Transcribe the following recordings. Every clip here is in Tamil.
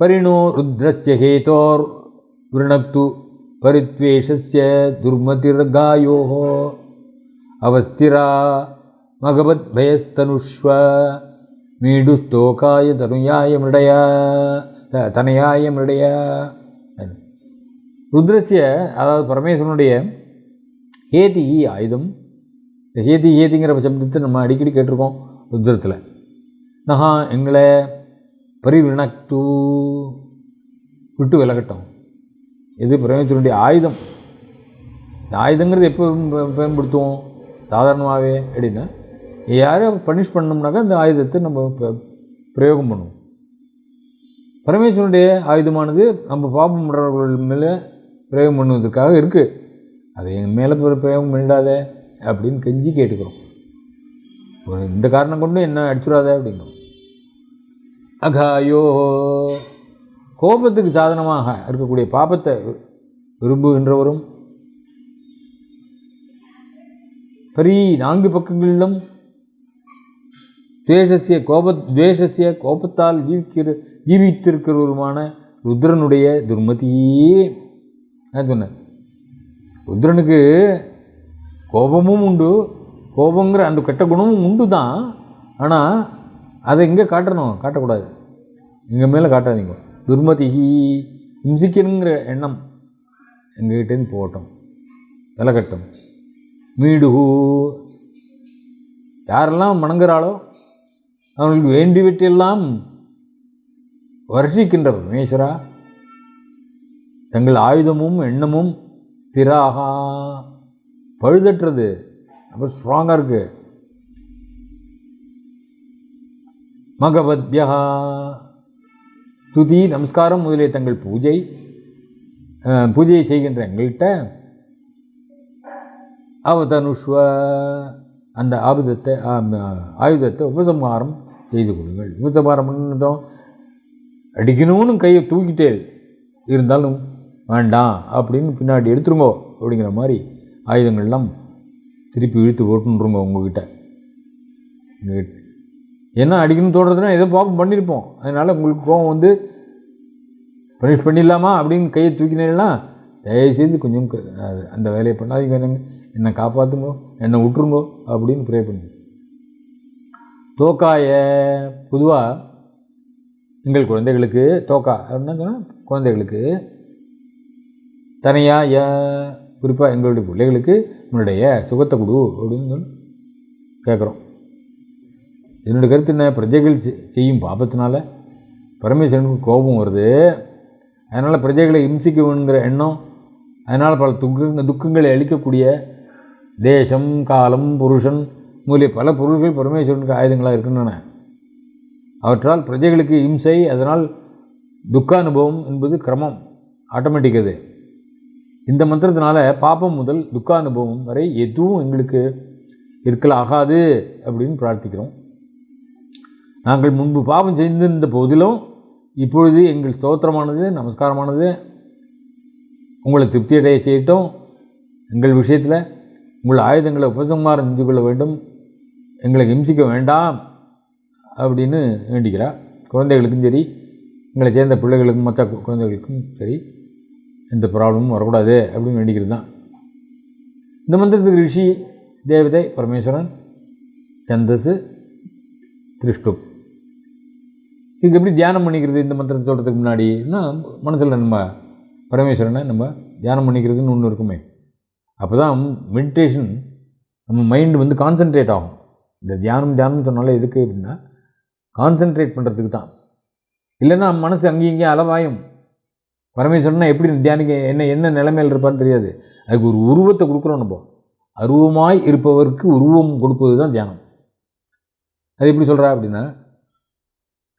பரிணோ ருத்ரஸ்ய ஹேதோர் விருணக்து பரித்வேஷஸ்ய துர்மதிர்காயோ அவஸ்திரா மகவத் பயஸ்தனுஷ்வ மீடுஸ்தோகாய தனுயாய மிருடையா தனையாய மிருடையா ருத்ரஸ்ய அதாவது பரமேஸ்வரனுடைய ஹேதி ஆயுதம் இந்த ஹேதி ஏதிங்கிற சப்தத்தை நம்ம அடிக்கடி கேட்டிருக்கோம் ருத்ரத்தில். நகா எங்களை பரிவிணக்து விட்டு விலகட்டும். இது பரமேஸ்வரனுடைய ஆயுதம்? இந்த ஆயுதங்கிறது எப்போ பயன்படுத்துவோம்? சாதாரணமாகவே அப்படின்னா யாரையும் பனிஷ் பண்ணோம்னாக்கா இந்த ஆயுதத்தை நம்ம ப- பிரயோகம் பண்ணுவோம். பரமேஸ்வரனுடைய ஆயுதமானது நம்ம பாபம் பண்ணுறவர்கள் மேலே பிரயோகம் பண்ணுவதற்காக இருக்குது அதை எங்கள் மேலே பிரயோகம் பண்ணிடாத அப்படின்னு கெஞ்சி கேட்டுக்கிறோம். ஒரு இந்த காரணம் கொண்டு என்ன அடிச்சுடாத அப்படிங்கிறோம் அகாயோ. கோபத்துக்கு சாதனமாக இருக்கக்கூடிய பாபத்தை விரும்புகின்றவரும் பரி நான்கு பக்கங்களிலும் துவேஷசிய கோப துவேஷசிய கோபத்தால் ஜீவிக்கிற ஜீவித்திருக்கிறவருமான ருத்ரனுடைய துர்மதியே. நான் சொன்னேன். ருத்ரனுக்கு கோபமும் உண்டு கோபங்கிற அந்த கெட்ட குணமும் உண்டு தான் ஆனால் அதை எங்கே காட்டணும் காட்டக்கூடாது. எங்கள் மேலே காட்டாதீங்க. துர்மதி இம்சிக்கணுங்கிற எண்ணம் எங்ககிட்டேருந்து போகட்டும். விலகட்டும் மீடுகு யாரெல்லாம் வணங்குறாளோ அவங்களுக்கு வேண்டிவிட்டெல்லாம் வருஷிக்கின்ற பரமேஸ்வரா தங்கள் ஆயுதமும் எண்ணமும் ஸ்திராகா. பழுதற்றது. ரொம்ப ஸ்ட்ராங்காக இருக்குது மகவத்யா. துதி நமஸ்காரம் முதலிய தங்கள் பூஜை பூஜையை செய்கின்ற எங்கள்கிட்ட அவதனுஷ்வ அந்த ஆபுதத்தை ஆயுதத்தை உபசம்ஹாரம் செய்து கொள்ளுங்கள். உபசம்ஹாரம் பண்ணதும் அடிக்கணும்னு கையை தூக்கிட்டே இருந்தாலும் வேண்டாம் அப்படின்னு பின்னாடி எடுத்துருங்கோ அப்படிங்கிற மாதிரி ஆயுதங்கள்லாம் திருப்பி இழுத்து போட்டுருங்க உங்ககிட்ட. என்ன அடிக்கணும்னு தோன்றதுன்னா ஏதோ பாப்பம் பண்ணியிருப்போம் அதனால் உங்களுக்கு கோவம் வந்து பனிஷ் பண்ணிடலாமா? அப்படின்னு கையை தூக்கினேன்னா தயவுசெய்து கொஞ்சம் அந்த வேலையை பண்ணாதீங்க. என்னங்க என்னை காப்பாற்றுங்க என்னை விட்டுருங்கோ அப்படின்னு ப்ரே பண்ணி தோக்காய பொதுவாக எங்கள் குழந்தைகளுக்கு தோக்கா அப்படின்னா சொன்னால் குழந்தைகளுக்கு தனியாக குறிப்பாக எங்களுடைய பிள்ளைகளுக்கு உன்னுடைய சுகத்தை கொடு அப்படின்னு சொல்லி கேட்குறோம் என்னோடய கருத்து என்ன? பிரஜைகள் செ- செய்யும் பாபத்தினால பரமேஸ்வரனுக்கு கோபம் வருது. அதனால் பிரஜைகளை இம்சிக்க வேணுங்கிற எண்ணம் அதனால் பல துக்க துக்கங்களை அளிக்கக்கூடிய தேசம் காலம் புருஷன் மூலிய பல பொருள்கள் பரமேஸ்வரனுக்கு ஆயுதங்களாக இருக்கின்றன. அவற்றால் பிரஜைகளுக்கு இம்சை அதனால் துக்க அனுபவம் என்பது கிரமம் ஆட்டோமேட்டிக் அது. இந்த மந்திரத்தினால பாப்பம் முதல் துக்க அனுபவம் வரை எதுவும் எங்களுக்கு இருக்கலாகாது அப்படின்னு பிரார்த்திக்கிறோம். நாங்கள் முன்பு பாவம் செய்திருந்த போதிலும் இப்பொழுது எங்கள் ஸ்தோத்திரமானது நமஸ்காரமானது உங்களை திருப்தி அடைய செய்யட்டும். எங்கள் விஷயத்தில் உங்கள் ஆயுதங்களை உபசம்ஹாரம் செஞ்சு கொள்ள வேண்டும். எங்களை ஹிம்சிக்க வேண்டாம் அப்படின்னு வேண்டிக்கிறார். குழந்தைகளுக்கும் சரி எங்களை சேர்ந்த பிள்ளைகளுக்கும் மற்ற கு- குழந்தைகளுக்கும் சரி எந்த ப்ராப்ளமும் வரக்கூடாது அப்படின்னு வேண்டிக்கிறது தான். இந்த மந்திரத்துக்கு ரிஷி தேவதை பரமேஸ்வரன் சந்தஸ் திருஷ்டுப். இதுக்கு எப்படி தியானம் பண்ணிக்கிறது இந்த மந்திரத்தை சொல்கிறதுக்கு முன்னாடினா மனசில் நம்ம பரமேஸ்வரனை நம்ம தியானம் பண்ணிக்கிறதுன்னு ஒன்று இருக்குமே. அப்போ தான் மெடிடேஷன் நம்ம மைண்டு வந்து கான்சென்ட்ரேட் ஆகும். இந்த தியானம் தியானம் சொன்னாலே எதுக்கு அப்படின்னா கான்சென்ட்ரேட் பண்ணுறதுக்கு தான். இல்லைன்னா மனசு அங்கேயும் இங்கேயும் அளவாயும். பரமேஸ்வரனா எப்படி தியானிக்க என்ன என்ன நிலைமையில் இருப்பான்னு தெரியாது. அதுக்கு ஒரு உருவத்தை கொடுக்குறோம் நம்ம. அருவமாய் இருப்பவருக்கு உருவம் கொடுப்பது தான் தியானம். அது எப்படி சொல்கிறா அப்படின்னா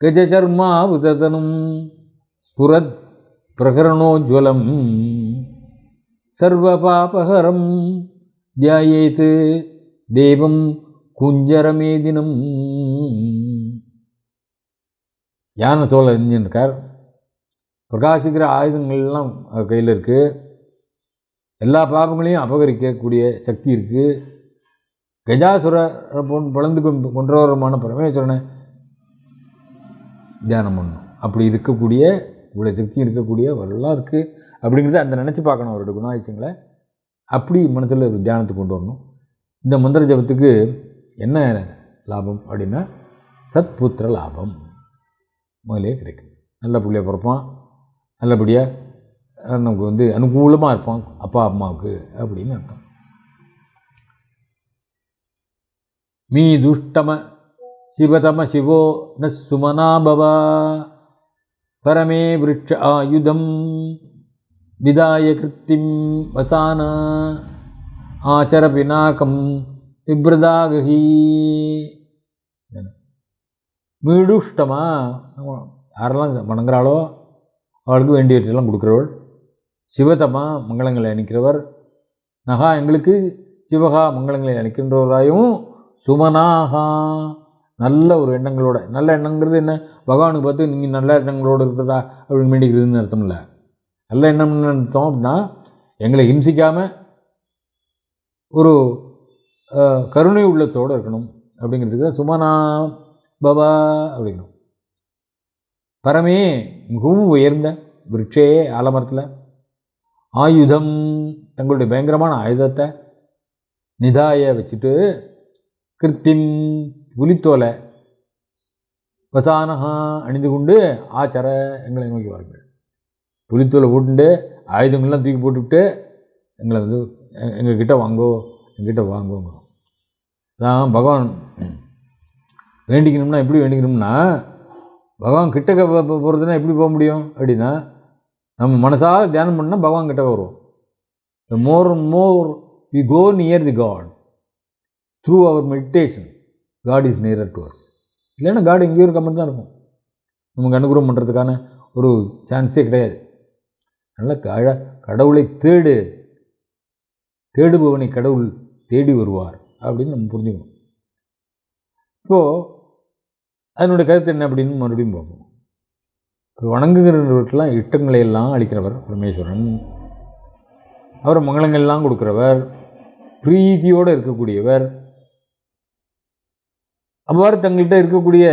கஜச்சர்மா விததனும் ஸ்புரத் பிரகரணோஜ்வலம். சர்வபாபஹரம் தியாயேத்து தெய்வம் குஞ்சரமேதினம். யானை தோலை இருக்கார் பிரகாசிக்கிற ஆயுதங்கள்லாம் அவர் கையில் இருக்குது எல்லா பாபங்களையும் அபகரிக்கக்கூடிய சக்தி இருக்குது கஜாசுர பொன் பிளந்து கொண்டு பரமேஸ்வரனை தியானம் பண்ணணும் அப்படி இருக்கக்கூடிய இவ்வளோ சக்தியும் இருக்கக்கூடிய வரலாறு இருக்குது அப்படிங்கிறத அந்த நினச்சி பார்க்கணும் அவரோட குணாதிசயங்களை. அப்படி மனசில் ஒரு தியானத்துக்கு கொண்டு வரணும். இந்த மந்திர ஜபத்துக்கு என்ன லாபம் அப்படின்னா சத்புத்திர லாபம். முதலே கிடைக்கும். நல்ல பிள்ளைய பிறப்பான். நல்லபடியாக நமக்கு வந்து அனுகூலமாக இருப்பான் அப்பா அம்மாவுக்கு அப்படின்னு அர்த்தம். மீ துஷ்டம சிவதம சிவோ ந சுமனாபவ பரமே விருட்ச ஆயுதம் விதாய கிருத்திம் வசான. ஆச்சர பினாக்கம் விப்ரதாகி மீடுஷ்டமாக யாரெல்லாம் வணங்குறாளோ அவளுக்கு வேண்டியவற்றெல்லாம் கொடுக்குறவள். சிவதமா மங்களங்களை அணிக்கிறவர். நகா எங்களுக்கு சிவகா மங்களங்களை அணிக்கின்றவராயும் சுமனாகா. நல்ல ஒரு எண்ணங்களோட. நல்ல எண்ணங்கிறது என்ன? பகவானுக்கு பார்த்து நீங்கள் நல்ல எண்ணங்களோடு இருக்கிறதா? அப்படின்னு வேண்டிக்கிறதுன்னு அர்த்தம் இல்லை நல்ல எண்ணம்னு அர்த்தம் அப்படின்னா எங்களை ஹிம்சிக்காமல் ஒரு கருணை உள்ளத்தோடு இருக்கணும். அப்படிங்கிறதுக்கு தான் சுமனா பவா அப்படிங்கணும் பரமே மிகவும் உயர்ந்த விருட்சே ஆலமரத்தில் ஆயுதம் தங்களுடைய பயங்கரமான ஆயுதத்தை நிதாய வச்சுட்டு கிருத்திம் புலித்தோலை வசானஹா அணிந்து கொண்டு ஆச்சர எங்களை நோக்கி வாருங்கள். புலித்தோலை போட்டுண்டு ஆயுதங்கள்லாம் தூக்கி போட்டுவிட்டு எங்களை வந்து எ- எங்ககிட்ட வாங்கோ எங்கிட்ட வாங்கோங்கிறோம். தான் பகவான் வேண்டிக்கணும்னா எப்படி வேண்டிக்கணும்னா பகவான் கிட்டக்க போகிறதுனா எப்படி போக முடியும் அப்படின்னா நம்ம மனசால் தியானம் பண்ணால் பகவான் கிட்ட வருவோம். More more we go near the near the through our meditation God is nearer to us இல்லைன்னா காட் எங்கேயோ இருக்காம தான் இருக்கும். நமக்கு அனுகிரகம் பண்ணுறதுக்கான ஒரு சான்ஸே கிடையாது. அதனால் கழ கடவுளை தேடு தேடுபவனை கடவுள் தேடி வருவார் அப்படின்னு நம்ம புரிஞ்சுக்கணும். இப்போது அதனுடைய கருத்து என்ன அப்படின்னு மறுபடியும் பார்ப்போம். இப்போ வணங்குகிறவர்களுக்கெல்லாம் இட்டங்களை எல்லாம் அளிக்கிறவர் பரமேஸ்வரன். அவர் மங்களங்கள்லாம் கொடுக்குறவர் பிரீதியோடு இருக்கக்கூடியவர் அவ்வாறு தங்கள்கிட்ட இருக்கக்கூடிய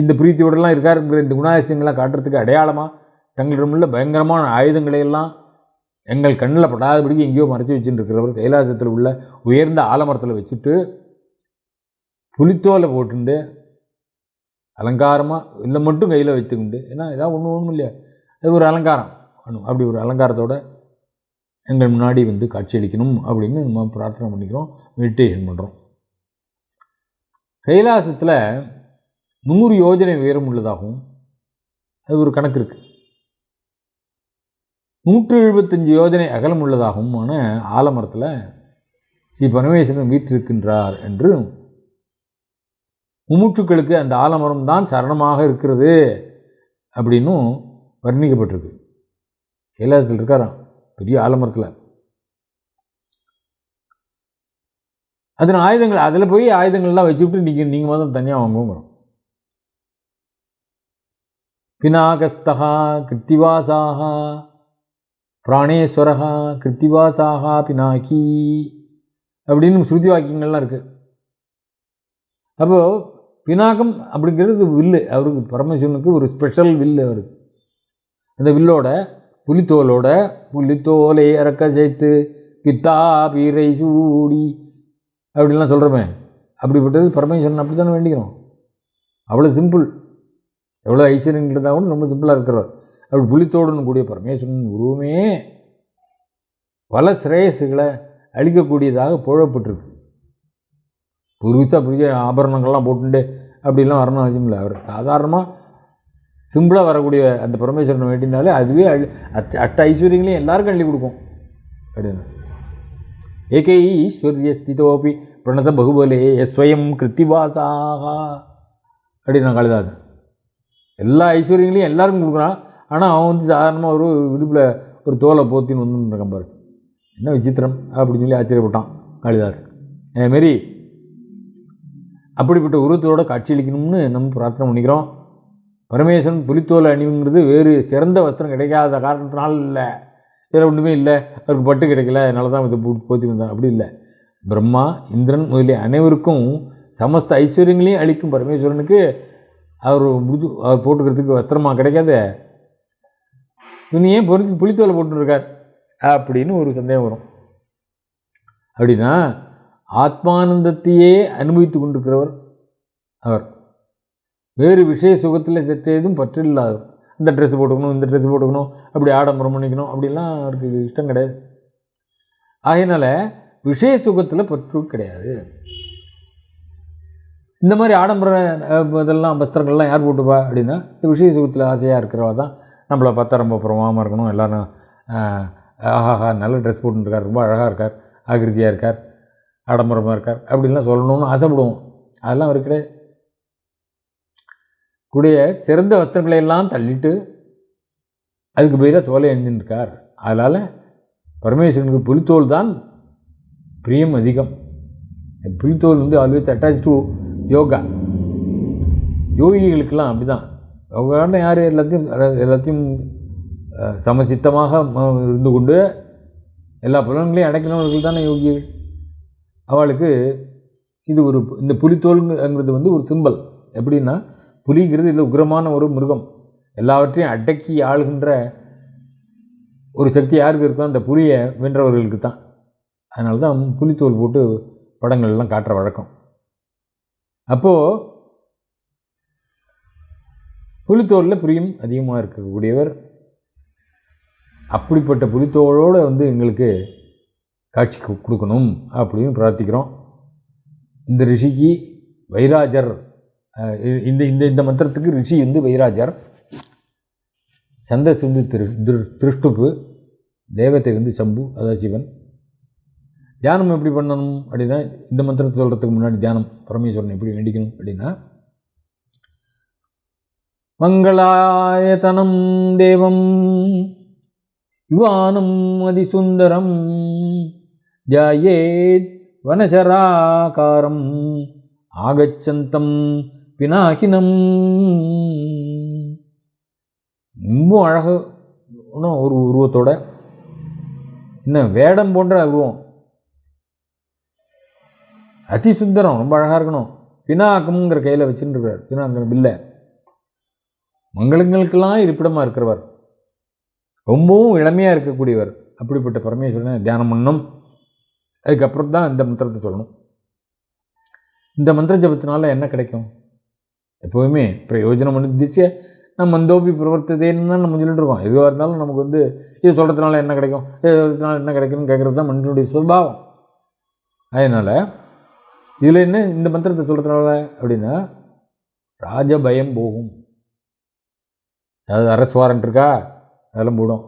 இந்த பிரீத்தியோடலாம் இருக்காருங்கிற இந்த குணாதிசயங்கள்லாம் காட்டுறதுக்கு அடையாளமாக தங்களிடம் உள்ள பயங்கரமான ஆயுதங்களை எல்லாம் எங்கள் கண்ணில் படாதபடிக்கு எங்கேயோ மறைச்சி வச்சுட்டு இருக்கிறவர் கைலாசத்தில் உள்ள உயர்ந்த ஆலமரத்தில் வச்சுட்டு புலித்தோலை போட்டுண்டு அலங்காரமாக இல்லை மட்டும் கையில் வைத்துக்கொண்டு ஏன்னா இதான் ஒன்றும் ஒன்றும் இல்லையா? அது ஒரு அலங்காரம். வேணும் அப்படி ஒரு அலங்காரத்தோட எங்கள் முன்னாடி வந்து காட்சியளிக்கணும் அப்படின்னு நம்ம பிரார்த்தனை பண்ணிக்கிறோம். மெடிடேஷன் பண்ணுறோம் கைலாசத்தில் நூறு யோஜனை உயரம் உள்ளதாகவும் அது ஒரு கணக்கு இருக்குது நூற்று எழுபத்தஞ்சு யோஜனை அகலம் உள்ளதாகவுமான ஆலமரத்தில் ஸ்ரீ பரமேஸ்வரன் வீற்றிருக்கின்றார் என்று முமுட்சுக்களுக்கு அந்த ஆலமரம் தான் சரணமாக இருக்கிறது அப்படின்னும் வர்ணிக்கப்பட்டிருக்கு. கைலாசத்தில் இருக்காராம். பெரிய ஆலமரத்தில். அதில் ஆயுதங்கள் அதில் போய் ஆயுதங்கள்லாம் வச்சுக்கிட்டு நீங்கள் நீங்கள் முதல்ல தனியாக வாங்குங்கிறோம் பினாகஸ்தகா கிருத்திவாசாக பிராணேஸ்வரகா கிருத்திவாசாகா பினாக்கி அப்படின்னு ஸ்ருதி வாக்கியங்கள்லாம் இருக்குது அப்போது பினாகம் அப்படிங்கிறது வில்லு அவருக்கு பரமசிவனுக்கு ஒரு ஸ்பெஷல் வில்லு அவருக்கு அந்த வில்லோட புலித்தோலோட புலித்தோலை இறக்க சேர்த்து பித்தா பீரை சூடி அப்படிலாம் சொல்கிறோமே அப்படிப்பட்டது பரமேஸ்வரன் அப்படி தானே வேண்டிக்கிறோம்? அவ்வளோ சிம்பிள் எவ்வளோ ஐஸ்வர்யம் இருந்தால் கூட ரொம்ப சிம்பிளாக இருக்கிறவர் அப்படி புலித்தோடுன்னு கூடிய பரமேஸ்வரன் உருவமே பல சிரேயஸுகளை அழிக்கக்கூடியதாக புழப்பட்டிருக்கு புதுசாக புதிய ஆபரணங்கள்லாம் போட்டுட்டு அப்படிலாம் வரணும் அவசியம் இல்லை. அவர் சாதாரணமாக சிம்பிளாக வரக்கூடிய அந்த பரமேஸ்வரனை வேண்டினாலே அதுவே அழி அட் அட்ட ஐஸ்வர்யங்களையும் எல்லாருக்கும் அள்ளி கொடுக்கும். அப்படின்னு ஏகைஸ்வர்யஸ்திதோபி பிரணத பகுபலே ஸ்வயம் கிருத்திவாசாக. அப்படின்னு காளிதாசன் எல்லா ஐஸ்வர்யங்களையும் எல்லாருக்கும் கொடுக்குறான். ஆனால் அவன் வந்து சாதாரணமாக ஒரு இடுப்பில் ஒரு தோலை போத்தின்னு வந்து இருக்கான் பாரு. என்ன விசித்திரம் அப்படின்னு சொல்லி ஆச்சரியப்பட்டான் காளிதாஸ் அதேமாரி அப்படிப்பட்ட உருவத்தோட காட்சியளிக்கணும்னு நம்ம பிரார்த்தனை பண்ணிக்கிறோம். பரமேஸ்வரன் புலித்தோலை அணிவுங்கிறது வேறு சிறந்த வஸ்திரம் கிடைக்காத காரணத்தினால இல்லை. வேறு ஒன்றுமே இல்லை. அவருக்கு பட்டு கிடைக்கல. அதனால தான் இதை போத்தி வந்தான் அப்படி இல்லை. பிரம்மா இந்திரன் முதலிய அனைவருக்கும் சமஸ்த ஐஸ்வர்யங்களையும் அளிக்கும் பரமேஸ்வரனுக்கு அவர் முடிச்சு அவர் போட்டுக்கிறதுக்கு வஸ்திரமாக கிடைக்காத. துணியே பொறிச்சு புளித்தோலை போட்டுருக்கார்? அப்படின்னு ஒரு சந்தேகம் வரும். அப்படின்னா ஆத்மானந்தத்தையே அனுபவித்து கொண்டிருக்கிறவர் அவர். வேறு விஷய சுகத்தில் செத்தேதும் பற்றில்லாதவர். இந்த ட்ரெஸ் போட்டுக்கணும் இந்த ட்ரெஸ் போட்டுக்கணும் அப்படி ஆடம்பரம் பண்ணிக்கணும் அப்படிலாம் அவருக்கு இஷ்டம் கிடையாது. ஆகையினால விஷய சுகத்தில் பற்று கிடையாது. இந்த மாதிரி ஆடம்பர இதெல்லாம் வஸ்திரங்கள்லாம் யார் போட்டுப்பா அப்படின்னா இந்த விஷய சுகத்தில் ஆசையாக இருக்கிறவா தான் நம்மளை பார்த்தா ரொம்ப பிரமாமல் இருக்கணும். எல்லோரும் ஆஹாஹா நல்ல ட்ரெஸ் போட்டுருக்கார் ரொம்ப அழகாக இருக்கார் ஆகிருதியாக இருக்கார் ஆடம்பரமாக இருக்கார் அப்படின்லாம் சொல்லணும்னு ஆசைப்படுவோம். அதெல்லாம் அவருக்கு கிடையாது. கூடிய சிறந்த வஸ்திரங்களை எல்லாம் தள்ளிட்டு அதுக்கு பதிலாக தோலை அணிஞ்சுன்னு இருக்கார் அதனால் பரமேஸ்வரனுக்கு புலித்தோல் தான் பிரியம் அதிகம். புலித்தோல் வந்து ஆல்வேஸ் அட்டாச் டு யோகா யோகிகளுக்கெல்லாம் அப்படி தான் யோகாவில் யார் எல்லாத்தையும் எல்லாத்தையும் சமசித்தமாக இருந்து கொண்டு எல்லா புலன்களையும் அடைக்கணவர்கள் தானே யோகிகள். அவளுக்கு இது ஒரு இந்த புலித்தோல்ங்கிறது வந்து ஒரு சிம்பல் எப்படின்னா புலிங்கிறது இல்லை உக்கிரமான ஒரு மிருகம். எல்லாவற்றையும் அடக்கி ஆளுகின்ற ஒரு சக்தி யாருக்கு இருக்கோ அந்த புலியை வென்றவர்களுக்கு தான் அதனால தான் புலித்தோல் போட்டு படங்கள்லாம் காட்டுற வழக்கம். அப்போது புலித்தோலில் பிரியம் அதிகமாக இருக்கக்கூடியவர் அப்படிப்பட்ட புலித்தோளோடு வந்து எங்களுக்கு காட்சி கொடுக்கணும் அப்படின்னு பிரார்த்திக்கிறோம். இந்த ரிஷிக்கு வைராஜர் இந்த இந்த இந்த மந்திரத்துக்கு ரிஷி வந்து வைராஜர் சந்தஸ் வந்து திரு திரு திருஷ்டுப்பு தேவத்தை வந்து சம்பு அதாவது சிவன். தியானம் எப்படி பண்ணணும் அப்படின்னா இந்த மந்திரத்தை சொல்கிறதுக்கு முன்னாடி தியானம் பரமேஸ்வரன் எப்படி வேண்டிக்கணும் அப்படின்னா மங்களாயதனம் தேவம் யுவானம் அதிசுந்தரம் தியாயேத் வனசராகாரம் ஆகச்சந்தம் பினாகினம். ரொம்ப அழகான ஒரு உருவத்தோட. என்ன வேடம் போன்ற உருவம். அதி சுந்தரம் ரொம்ப அழகாக இருக்கணும். பினாக்கம்ங்கிற கையில் வச்சுட்டு இருக்கிறார் பினாங்கிற பில்லை. மங்களங்களுக்கெல்லாம் இருப்பிடமாக இருக்கிறவர். ரொம்பவும் இளமையாக இருக்கக்கூடியவர். அப்படிப்பட்ட பரமேஸ்வரனை தியானம் பண்ணணும் அதுக்கப்புறம் தான் இந்த மந்திரத்தை சொல்லணும். இந்த மந்திர ஜபத்தினால என்ன கிடைக்கும்? எப்போவுமே பிரயோஜனம் அனுதிச்சு நம்ம மந்தோபி பிரவர்த்ததேன்னு தான் நம்ம சொல்லிட்டு இருக்கோம். எதுவாக இருந்தாலும் நமக்கு வந்து இது சொல்கிறதுனால என்ன கிடைக்கும்? இது சொல்கிறதுனால என்ன கிடைக்கும்னு கேட்குறது தான் மனுஷனுடைய சுபாவம். அதனால் இதில் என்ன இந்த மந்திரத்தை சொல்கிறதுனால அப்படின்னா ராஜ பயம் போகும். அதாவது அரசு வாரண்ட் இருக்கா? அதெல்லாம் போடும்.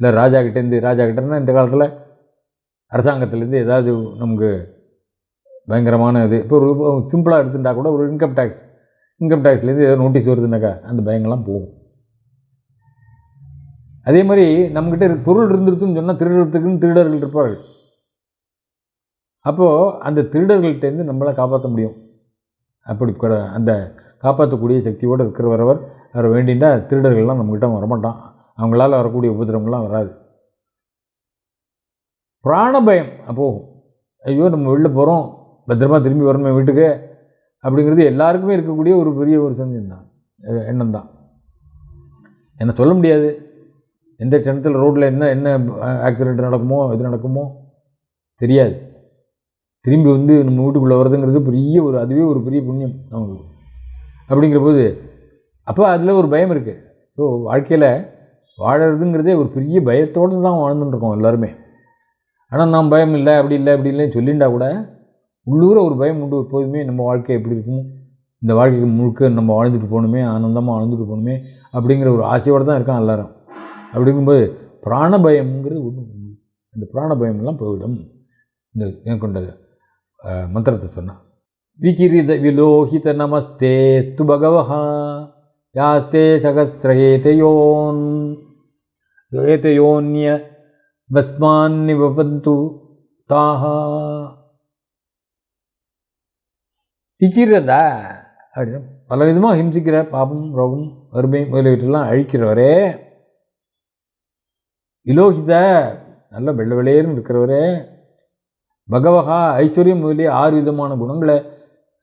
இல்லை ராஜா கிட்டேருந்து ராஜா கிட்டேருந்தா இந்த காலத்தில் அரசாங்கத்துலேருந்து ஏதாவது நமக்கு பயங்கரமான இது. இப்போ ஒரு சிம்பிளாக எடுத்துட்டா கூட ஒரு இன்கம் டேக்ஸ் இன்கம் டேக்ஸ்லேருந்து ஏதோ நோட்டீஸ் வருதுனாக்கா அந்த பயங்கள்லாம் போகும். அதே மாதிரி நம்மக்கிட்ட பொருள் இருந்துருச்சுன்னு சொன்னால் திருடுறதுக்குன்னு திருடர்கள் இருப்பார்கள். அப்போது அந்த திருடர்கள்ட்டேருந்து நம்மளால் காப்பாற்ற முடியும். அப்படி கூட- அந்த காப்பாற்றக்கூடிய சக்தியோடு இருக்கிறவரவர் அவர் வேண்டிண்டா திருடர்கள்லாம் நம்மக்கிட்ட வரமாட்டான். அவங்களால வரக்கூடிய உபதிரவங்கள்லாம் வராது. பிராணபயம் அப்போது ஐயோ நம்ம வெளில போகிறோம் பத்திரமா திரும்பி வரணும் வீட்டுக்கு அப்படிங்கிறது எல்லாருக்குமே இருக்கக்கூடிய ஒரு பெரிய ஒரு சந்தேகம் தான் எண்ணம் தான் என்ன சொல்ல முடியாது. எந்த க்ஷணத்தில் ரோட்டில் என்ன என்ன ஆக்சிடெண்ட் நடக்குமோ இது நடக்குமோ தெரியாது. திரும்பி வந்து நம்ம வீட்டுக்குள்ளே வர்றதுங்கிறது பெரிய ஒரு அதுவே ஒரு பெரிய புண்ணியம் நமக்கு. அப்படிங்கிற போது அப்போ அதில் ஒரு பயம் இருக்குது ஸோ வாழ்க்கையில் வாழறதுங்கிறதே ஒரு பெரிய பயத்தோடு தான் வாழ்ந்துட்டுருக்கோம் எல்லாருமே. ஆனால் நாம் பயம் இல்லை அப்படி இல்லை அப்படி இல்லைன்னு சொல்லிண்டா கூட உள்ளூர ஒரு பயம் உண்டு. எப்போதுமே நம்ம வாழ்க்கை எப்படி இருக்கும் இந்த வாழ்க்கைக்கு முழுக்க நம்ம வாழ்ந்துட்டு போகணுமே ஆனந்தமாக வாழ்ந்துட்டு போகணுமே அப்படிங்கிற ஒரு ஆசையோடு தான் இருக்கான் எல்லாரும். அப்படி இருக்கும்போது பிராண பயம்ங்கிறது ஒன்று அந்த பிராண பயம்லாம் போய்விடும் இந்த மேற்கொண்டது அஹ், மந்திரத்தை சொன்னான் விகிரித விலோகித நமஸ்தே து பகவஹா யாஸ்தே சகசிரேதையோன் ஏதையோன்ய பத்மான் பஸ்மான்னிவபந்து தாஹா. விக்கிரதா அப்படின்னு பல விதமாக ஹிம்சிக்கிற பாபம் ரோகம் வறுமை முதலீட்டெல்லாம் அழிக்கிறவரே. இலோகித நல்ல வெள்ள வெள்ளையர்னு இருக்கிறவரே. பகவகா ஐஸ்வர்யம் முதலிய ஆறு விதமான குணங்களை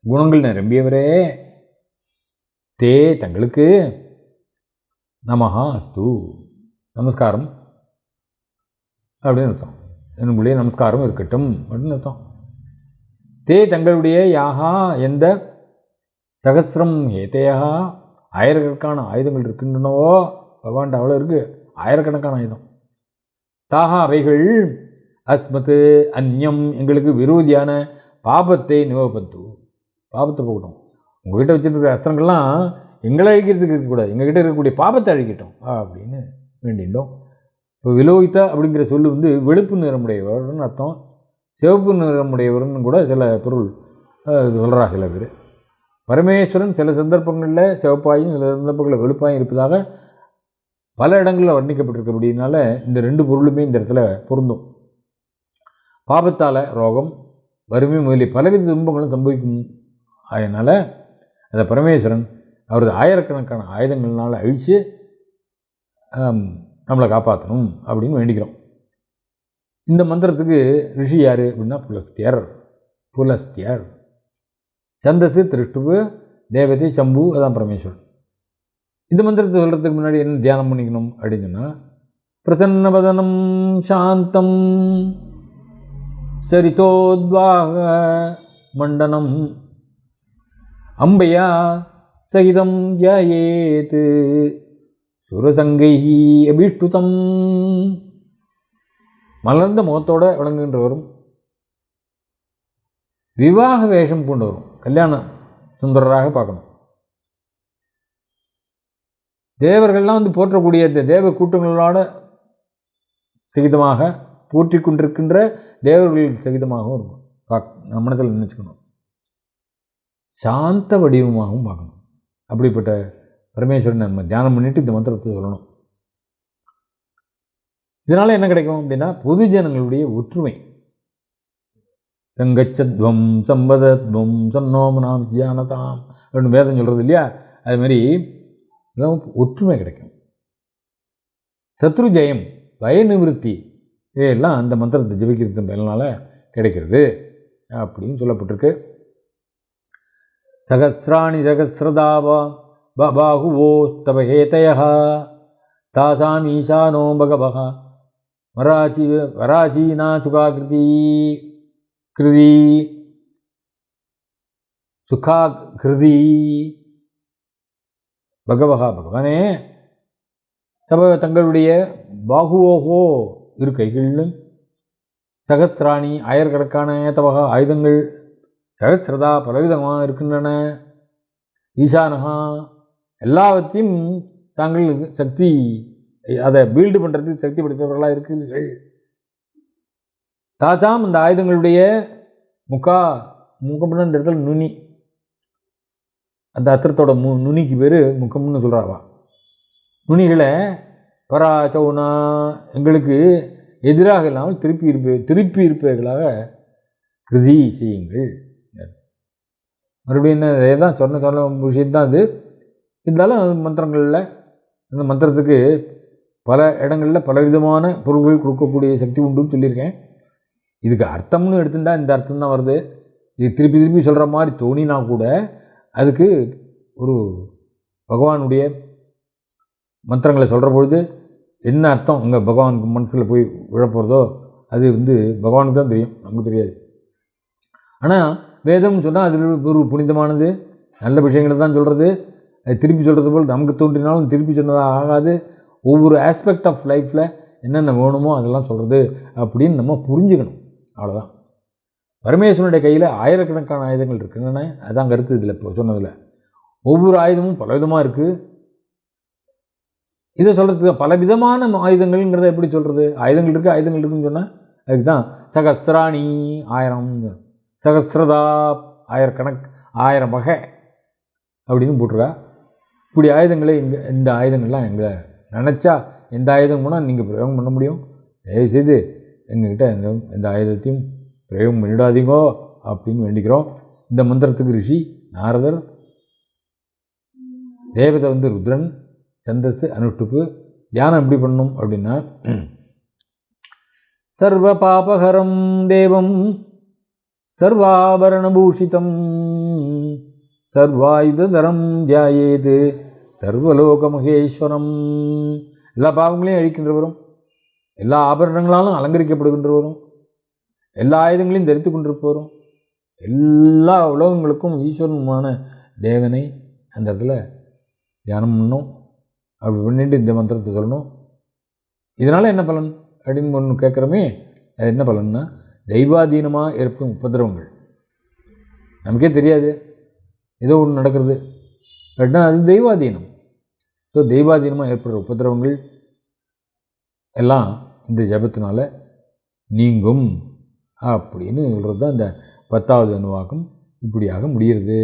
குணங்கள் நிரம்பியவரே. தே தங்களுக்கு நமஹா அஸ்து. நமஸ்காரம். அப்படின்னு அர்த்தம். என்னுடைய நமஸ்காரம் இருக்கட்டும் அப்படின்னு அர்த்தம். தே தங்களுடைய யாகா எந்த சகசிரம் ஏத்தையா ஆயிரக்கணக்கான ஆயுதங்கள் இருக்கின்றனவோ? பகவான்கிட்ட அவ்வளோ இருக்குது ஆயிரக்கணக்கான ஆயுதம். தாகா அவைகள் அஸ்மத்து அந்யம் எங்களுக்கு விரோதியான பாபத்தை நிவபத்து பாபத்தை போகட்டும். உங்ககிட்ட வச்சுருக்கிற அஸ்திரங்கள்லாம் எங்களை அழிக்கிறதுக்கு இருக்கக்கூடாது. எங்ககிட்ட இருக்கக்கூடிய பாபத்தை அழிக்கட்டும். அப்படின்னு வேண்டிட்டோம் இப்போ விலோகித்தா அப்படிங்கிற சொல்லு வந்து வெளுப்பு நிறமுடையவர்னு அர்த்தம். சிவப்பு நிறமுடையவர்னு கூட சில பொருள் சொல்கிறா சில பேர். பரமேஸ்வரன் சில சந்தர்ப்பங்களில் சிவப்பாயும் சில சந்தர்ப்பங்களில் வெளுப்பாயும் இருப்பதாக பல இடங்களில் வர்ணிக்கப்பட்டிருக்கபடினால இந்த ரெண்டு பொருளுமே இந்த இடத்துல பொருந்தும். பாபத்தால் ரோகம் வறுமை முதலிய பலவித துன்பங்களும் சம்பவிக்கும் அதனால் அந்த பரமேஸ்வரன் அவரது ஆயிரக்கணக்கான ஆயுதங்கள்னால் அழித்து நம்மளை காப்பாற்றணும் அப்படின்னு வேண்டிக்கிறோம். இந்த மந்திரத்துக்கு ரிஷி யார் அப்படின்னா புலஸ்தியர். புலஸ்தியர். சந்தசு திருஷ்டுவு தேவதை சம்பு அதான் பரமேஸ்வரன். இந்த மந்திரத்தை சொல்கிறதுக்கு முன்னாடி என்ன தியானம் பண்ணிக்கணும் அப்படின்னு சொன்னால் பிரசன்னவதனம் சாந்தம் சரிதோத்வாக மண்டனம் அம்பையா சகிதம் ஜயேத் சுரசங்கை அபிஷ்டுதம். மலர்ந்த முகத்தோடு விளங்குகின்றவரும் விவாக வேஷம் பூண்டவரும் கல்யாண சுந்தரராக பார்க்கணும். தேவர்கள்லாம் வந்து போற்றக்கூடிய இந்த தேவ கூட்டங்களோட சகிதமாக போற்றி கொண்டிருக்கின்ற தேவர்கள் சகிதமாகவும் இருக்கும். பார்க்க மனதில் நினச்சிக்கணும். சாந்த வடிவமாகவும் பார்க்கணும். அப்படிப்பட்ட பரமேஸ்வரன் நம்ம தியானம் பண்ணிவிட்டு இந்த மந்திரத்தை சொல்லணும். இதனால் என்ன கிடைக்கும் அப்படின்னா பொது ஜனங்களுடைய ஒற்றுமை. சங்கச்சத்வம் சம்பதத்வம் சன்னோமனாம் சியானதாம் அப்படின்னு வேதம் சொல்கிறது இல்லையா? அதுமாரி ஒற்றுமை கிடைக்கும். சத்ரு ஜெயம் பய நிவர்த்தி இதையெல்லாம் அந்த மந்திரத்தை ஜபிக்கிறது பயனால் கிடைக்கிறது அப்படின்னு சொல்லப்பட்டிருக்கு. சகசிராணி சகசிரதாவா பாகுவோ தாசாம் ஈசானோ பகவः வராச்சி வராசீனா சுகாகிருதி கிருதி சுகா கிருதி. பகவகா பகவானே. தப தங்களுடைய பாகுவோகோ இரு கைகளிலும். சகசிராணி ஆயிரக்கணக்கான தவக ஆயுதங்கள் சகசிரதா பலவிதமாக இருக்கின்றன. ஈசானகா எல்லாவற்றையும் தாங்கள் சக்தி அதை பீல்டு பண்ணுறதுக்கு சக்தி படைத்தவர்களாக இருக்கிறீர்கள். தாஜாம் இந்த ஆயுதங்களுடைய முக்கா முக்கம்னு இந்த இடத்துல நுனி. அந்த அத்திரத்தோட மு நுனிக்கு பேர் முக்கம்னு சொல்கிறாவா நுனிகளை பரா சவுனா எங்களுக்கு எதிராக இல்லாமல் திருப்பி இருப்ப திருப்பி இருப்பவர்களாக கிருதி செய்யுங்கள். மறுபடியும் என்ன தான் சொன்ன சொன்ன விஷயம்தான் அது. இருந்தாலும் மந்திரங்களில் அந்த மந்திரத்துக்கு பல இடங்களில் பலவிதமான பொருள்கள் கொடுக்கக்கூடிய சக்தி உண்டுன்னு சொல்லியிருக்கேன். இதுக்கு அர்த்தம்னு எடுத்துட்டா இந்த அர்த்தம் தான் வருது. இது திருப்பி திருப்பி சொல்கிற மாதிரி தோணினா கூட அதுக்கு ஒரு பகவானுடைய மந்திரங்களை சொல்கிற பொழுது என்ன அர்த்தம் அங்கே பகவானுக்கு மனசில் போய் விழப்போகிறதோ அது வந்து பகவானுக்கு தான் தெரியும் நமக்கு தெரியாது. ஆனால் வேதம்னு சொன்னால் அது ஒரு புனிதமானது நல்ல விஷயங்களை தான் சொல்கிறது அது திருப்பி சொல்கிறது போல் நமக்கு தோன்றினாலும் திருப்பி சொன்னதாக ஆகாது. ஒவ்வொரு ஆஸ்பெக்ட் ஆஃப் லைஃப்பில் என்னென்ன வேணுமோ அதெல்லாம் சொல்கிறது அப்படின்னு நம்ம புரிஞ்சுக்கணும். அவ்வளோதான் பரமேஸ்வரனுடைய கையில் ஆயிரக்கணக்கான ஆயுதங்கள் இருக்குன்னு அதான் கருத்து இதில் இப்போ சொன்னதில். ஒவ்வொரு ஆயுதமும் பல விதமாக இருக்குது இதை சொல்கிறதுக்கு பல விதமான ஆயுதங்கள்ங்கிறத எப்படி சொல்கிறது ஆயுதங்கள் இருக்குது ஆயுதங்கள் இருக்குன்னு சொன்னால் அதுக்கு தான் சகசிராணி ஆயிரம் சகசிரதா ஆயிரக்கணக்கு ஆயிரம் வகை அப்படின்னு போட்டிருக்கா. இப்படி ஆயுதங்களை இங்கே இந்த ஆயுதங்கள்லாம் எங்களை நினச்சா எந்த ஆயுதம் போனால் நீங்கள் பிரயோகம் பண்ண முடியும். தயவுசெய்து எங்ககிட்ட எந்த எந்த ஆயுதத்தையும் பிரயோகம் பண்ணிடாதீங்கோ அப்படின்னு வேண்டிக்கிறோம். இந்த மந்திரத்துக்கு ரிஷி நாரதர் தேவதை வந்து ருத்ரன் சந்தஸ் அனுஷ்டுப்பு தியானம் எப்படி பண்ணணும் அப்படின்னா சர்வ பாபகரம் தேவம் சர்வாபரணபூஷிதம் சர்வாயுதரம் தியாயேது. சர்வலோக மகேஸ்வரம் எல்லா பாவங்களையும் அழிக்கின்றவரும் எல்லா ஆபரணங்களாலும் அலங்கரிக்கப்படுகின்றவரும் எல்லா ஆயுதங்களையும் தரித்து கொண்டிருப்பவரும் எல்லா உலகங்களுக்கும் ஈஸ்வரனுமான தேவனை அந்த இடத்துல தியானம் பண்ணணும் அப்படி பண்ணிட்டு இந்த மந்திரத்தை சொல்லணும். இதனால் என்ன பலன் அப்படின்னு ஒன்று கேட்குறோமே அது என்ன பலன்னா தெய்வாதீனமாக ஏற்படும் உபதிரவங்கள். நமக்கே தெரியாது ஏதோ ஒன்று நடக்கிறது. ரெண்டாவது அது தெய்வாதீனம். ஸோ தெய்வாதீனமாக ஏற்படுற உபதிரவங்கள் எல்லாம் இந்த ஜபத்தினால நீங்கும் அப்படின்னு சொல்கிறது தான் இந்த பத்தாவது அணுவாக்கம் இப்படியாக முடிகிறது.